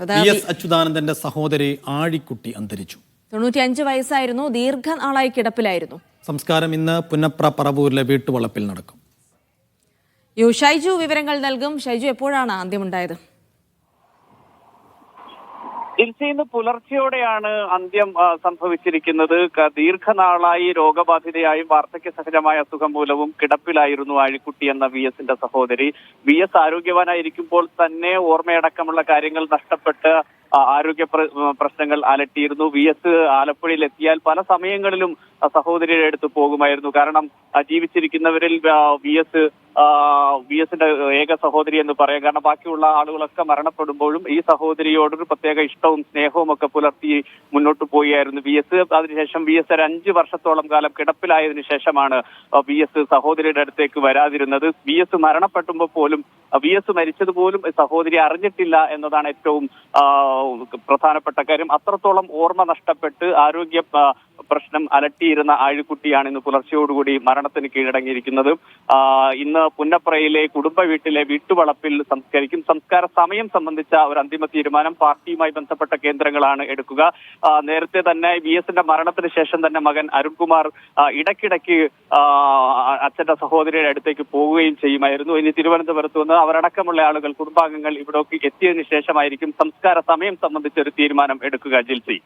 അത് V S അച്യുതാനന്ദന്റെ സഹോദരി ആഴിക്കുട്ടി അന്തരിച്ചു. തൊണ്ണൂറ്റിയഞ്ച് വയസ്സായിരുന്നു ദീർഘനാളായി കിടപ്പിലായിരുന്നു. സംസ്കാരം ഇന്ന് പുന്നപ്ര പറവൂരിലെ വീട്ടുവളപ്പിൽ നടക്കും. യു ഷൈജു വിവരങ്ങൾ നൽകും. ഷൈജു എപ്പോഴാണ് അന്ത്യമുണ്ടായത്? ജിൽസി ഇന്ന് പുലർച്ചെയോടെയാണ് അന്ത്യം സംഭവിച്ചിരിക്കുന്നത്. ദീർഘനാളായി രോഗബാധിതയായും വാർദ്ധക്യ സഹജമായ അസുഖം മൂലവും കിടപ്പിലായിരുന്നു ആഴിക്കുട്ടി എന്ന വി എസിന്റെ സഹോദരി. വി എസ് ആരോഗ്യവാനായിരിക്കുമ്പോൾ തന്നെ ഓർമ്മയടക്കമുള്ള കാര്യങ്ങൾ നഷ്ടപ്പെട്ട് ആരോഗ്യ പ്രശ്നങ്ങൾ അലട്ടിയിരുന്നു. വി എസ് ആലപ്പുഴയിൽ എത്തിയാൽ പല സമയങ്ങളിലും സഹോദരിയുടെ അടുത്ത് പോകുമായിരുന്നു. കാരണം ജീവിച്ചിരിക്കുന്നവരിൽ വി എസ് വി എസിന്റെ ഏക സഹോദരി എന്ന് പറയാം. കാരണം ബാക്കിയുള്ള ആളുകളൊക്കെ മരണപ്പെടുമ്പോഴും ഈ സഹോദരിയോടൊരു പ്രത്യേക ഇഷ്ടവും സ്നേഹവും ഒക്കെ പുലർത്തി മുന്നോട്ട് പോയായിരുന്നു വി എസ് അതിനുശേഷം വി എസ് ഒരു അഞ്ച് വർഷത്തോളം കാലം കിടപ്പിലായതിനു ശേഷമാണ് വി എസ് സഹോദരിയുടെ അടുത്തേക്ക് വരാതിരുന്നത്. വി എസ് മരണപ്പെട്ടുമ്പോൾ പോലും വി എസ് മരിച്ചത് പോലും സഹോദരി അറിഞ്ഞിട്ടില്ല എന്നതാണ് ഏറ്റവും പ്രധാനപ്പെട്ട കാര്യം. അത്രത്തോളം ഓർമ്മ നഷ്ടപ്പെട്ട് ആരോഗ്യ പ്രശ്നം അലട്ടിയിരുന്ന ആഴിക്കുട്ടിയാണ് ഇന്ന് പുലർച്ചയോടുകൂടി മരണത്തിന് കീഴടങ്ങിയിരിക്കുന്നത്. ഇന്ന് പുന്നപ്രയിലെ കുടുംബ വീട്ടിലെ വീട്ടുവളപ്പിൽ സംസ്കരിക്കും സംസ്കാര സമയം സംബന്ധിച്ച ഒരു അന്തിമ തീരുമാനം പാർട്ടിയുമായി ബന്ധപ്പെട്ട കേന്ദ്രങ്ങളാണ് എടുക്കുക. നേരത്തെ തന്നെ വി എസിന്റെ മരണത്തിന് ശേഷം തന്നെ മകൻ അരുൺകുമാർ ഇടയ്ക്കിടയ്ക്ക് അച്ഛന്റെ സഹോദരിയുടെ അടുത്തേക്ക് പോവുകയും ചെയ്യുമായിരുന്നു. ഇനി തിരുവനന്തപുരത്ത് നിന്ന് അവരടക്കമുള്ള ആളുകൾ കുടുംബാംഗങ്ങൾ ഇവിടേക്ക് എത്തിയതിനു ശേഷമായിരിക്കും സംസ്കാര സമയം സംബന്ധിച്ച ഒരു തീരുമാനം എടുക്കുക ജിൽസി.